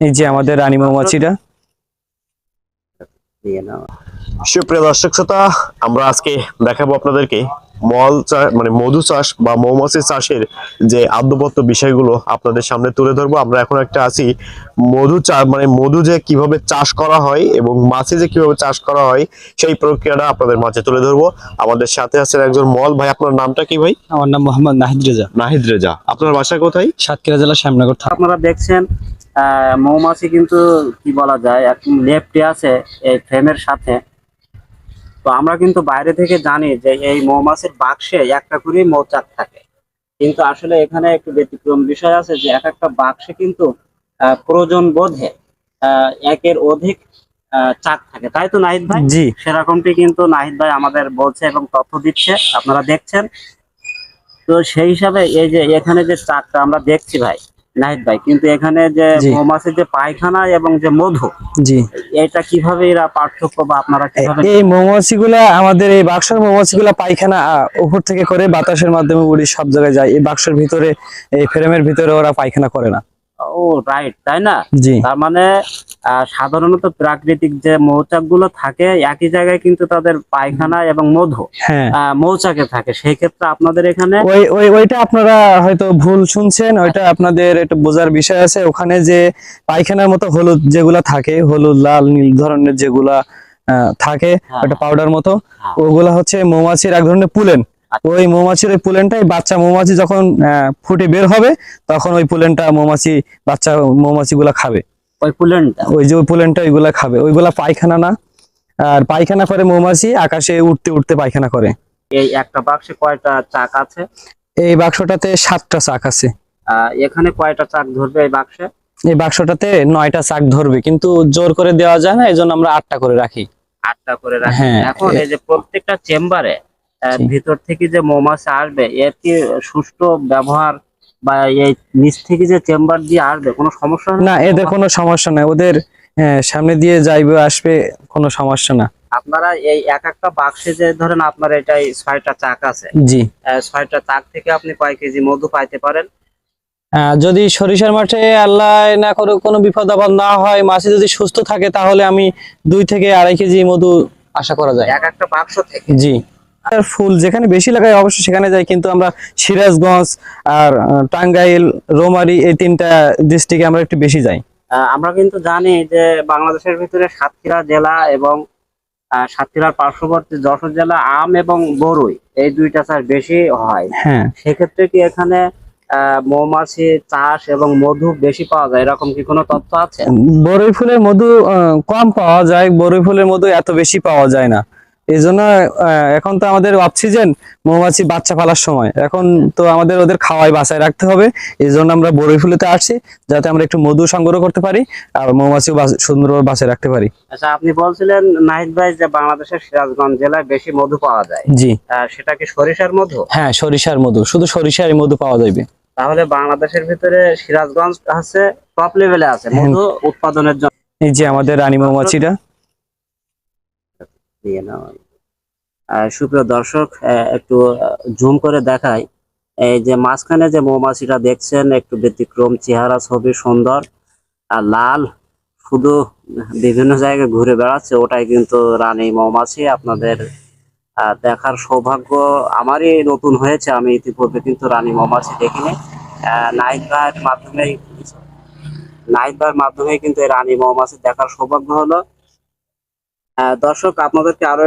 এই যে আমাদের রানী মৌমাছিটা সুপ্রিয় দর্শক শ্রোতা আমরা আজকে দেখাবো আপনাদেরকে মল চাষ মানে মধু চাষ বা মৌমাছি চাষের যে আদ্যপত্য বিষয়গুলো আপনাদের সামনে তুলে ধরবো। আমরা এখন একটা আছি মধু চাষ মানে মধু যে কীভাবে চাষ করা হয় এবং মাছি যে কীভাবে চাষ করা হয় সেই প্রক্রিয়াটা আপনাদের মাঝে তুলে ধরবো। আমাদের সাথে আছেন একজন মল। ভাই আপনার নামটা কি ভাই? আমার নাম মোহাম্মদ নাহিদ রেজা। নাহিদ রেজা। আপনার বাসা কোথায়? সাতক্ষীরা জেলা শ্যামনগর আপনারা দেখছেন মৌমাছি কিন্তু কি বলা যায় একদম লেফটে আছে এই ফ্রেমের সাথে। তো আমরা কিন্তু বাইরে থেকে জানি যে এই মৌমাছির বাক্সে একটা করে মৌচাক থাকে। কিন্তু আসলে এখানে একটু ব্যতিক্রম বিষয় আছে যে এক একটা বাক্সে কিন্তু প্রয়োজন বোধে আহ, একের অধিক আহ, চাক থাকে। তাই তো নাহিদ ভাই? জি। সেরকমটি কিন্তু নাহিদ ভাই আমাদের বলছে এবং তথ্য দিচ্ছে আপনারা দেখছেন। তো সেই হিসাবে এই যে এখানে যে চাকটা আমরা দেখছি ভাই নাহিদ ভাই কিন্তু এখানে যে মৌমাছির যে পায়খানা এবং যে মধু জি। এটা কীভাবে এরা পার্থক্য বা আপনারা কীভাবে এই মৌমাছিগুলা আমাদের এই বাক্সের মৌমাছিগুলা পায়খানা উপর থেকে করে বাতাসের মাধ্যমে উড়ি সব জায়গায় যায়। এই বাক্সের ভিতরে এই ফ্রেমের ভিতরে ওরা পায়খানা করে না। ও রাইট তাই না? তার মানে সাধারণত প্রাকৃতিক যে মৌচাকগুলো থাকে একই জায়গায় কিন্তু তাদের পায়খানা এবং মধু হ্যাঁ। মৌচাকে থাকে। সেই ক্ষেত্রে আপনাদের এখানে ওই ওই ওইটা আপনারা হয়তো ভুল শুনছেন ওইটা আপনাদের একটু বোঝার বিষয় আছে। ওখানে যে পায়খানার মতো হলুদ যেগুলা থাকে হলুদ লাল নীল ধরনের যেগুলা আহ, থাকে হ্যাঁ। ওটা পাউডার মতো হ্যাঁ। ওগুলা হচ্ছে মৌমাছির এক ধরনের পুলেন। ওই মৌমাছির ওই পুলেনটাই বাচ্চা মৌমাছি যখন ফুটে বের হবে তখন ওই পুলেনটা মৌমাছি বাচ্চা মৌমাছি গুলা খাবে। ওই পুলেনটা? ওই যে ওই পুলেনটা ওইগুলা খাবে। ওইগুলা পায়খানা না। আর পায়খানা করে মৌমাছি আকাশে উঠতে উঠতে পায়খানা করে। এই একটা বাক্সে কয়টা চাক আছে? এই বাক্সটাতে সাতটা চাক আছে। এখানে কয়টা চাক ধরবে এই বাক্সে? এই বাক্সটাতে নয়টা চাক ধরবে কিন্তু জোর করে দেওয়া যায় না এই জন্য আমরা আটটা করে রাখি। আটটা করে রাখি। হ্যাঁ, এখন এই যে প্রত্যেকটা চেম্বারে। ভিতর থেকে যে মৌমাছি আসবে এর কি সুষ্ঠু ব্যবহার বা এই নিচ থেকে যে চেম্বার দিয়ে আসবে কোনো সমস্যা না এদের কোনো সমস্যা নাই। ওদের হ্যাঁ, সামনে দিয়ে যাইবে আসবে কোনো সমস্যা না। আপনারা এই এক একটা বাক্সে যে ধরেন আপনার এটাই ছয়টা চাক আছে। জি। ছয়টা চাক থেকে আপনি কয় কেজি মধু পাইতে পারেন? যদি সরিষার মাঠে আল্লাহ না করে কোনো বিপদ আপদ না হয় মাছি যদি সুস্থ থাকে তাহলে আমি দুই থেকে আড়াই কেজি মধু আশা করা যায়। এক একটা বাক্স থেকে? জি। ফুল যেখানে বেশি লাগায় অবশ্যই সেখানে যায় কিন্তু আমরা সিরাজগঞ্জ আর টাঙ্গাইল রোমারি এই তিনটা ডিস্ট্রিক্টে আমরা একটু বেশি যাই। আমরা কিন্তু জানি যে বাংলাদেশের ভিতরে সাতক্ষীরা জেলা এবং সাতক্ষীরার পার্শ্ববর্তী যশোর জেলা আম এবং বরুই এই দুইটা চাষ বেশি হয়। হ্যাঁ। সেক্ষেত্রে কি এখানে আহ, মৌমাছি চাষ এবং মধু বেশি পাওয়া যায়? এরকম কি কোনো তথ্য আছে? বরই ফুলের মধু কম পাওয়া যায় বরই ফুলের মধু এত বেশি পাওয়া যায় না। এই জন্য এখন তো আমাদের অফ সিজন মৌমাছি বাচ্চা পালার সময়। এখন তো আমাদের ওদের খাওয়াই বাসায় রাখতে হবে। এই জন্য আমরা বরই ফুলেতে আসছি যাতে আমরা একটু মধু সংগ্রহ করতে পারি আর মৌমাছিও সুন্দরভাবে বাসায় রাখতে পারি। আচ্ছা আপনি বলছিলেন নাহিদ ভাই যে বাংলাদেশের সিরাজগঞ্জ জেলায় বেশি মধু পাওয়া যায়। জি। সেটা কি সরিষার মধু? হ্যাঁ সরিষার মধু। শুধু সরিষার মধু পাওয়া যাবে। তাহলে বাংলাদেশের ভিতরে সিরাজগঞ্জ আছে টপ লেভেলে আছে। হ্যাঁ। মধু উৎপাদনের জন্য। এই যে আমাদের রানী মৌমাছিটা নিয়ে নাও সুপ্রিয় দর্শক একটু জুম করে দেখাই। এই যে মাঝখানে যে মৌমাছিটা দেখছেন, একটু ব্যতিক্রম, চেহারা, ছবি সুন্দর আর লাল, শুধু বিভিন্ন জায়গায় ঘুরে বেড়াচ্ছে, ওটাই কিন্তু রানী মৌমাছি। আপনাদের দেখার সৌভাগ্য আমারই নতুন হয়েছে, আমি ইতিপূর্বে কিন্তু রানী মৌমাছি দেখিনি। নাইট ভাইয়ের মাধ্যমে নাইট ভাইয়ের মাধ্যমে কিন্তু এই রানী মৌমাছি দেখার সৌভাগ্য হলো। দর্শক আপনাদেরকে আরও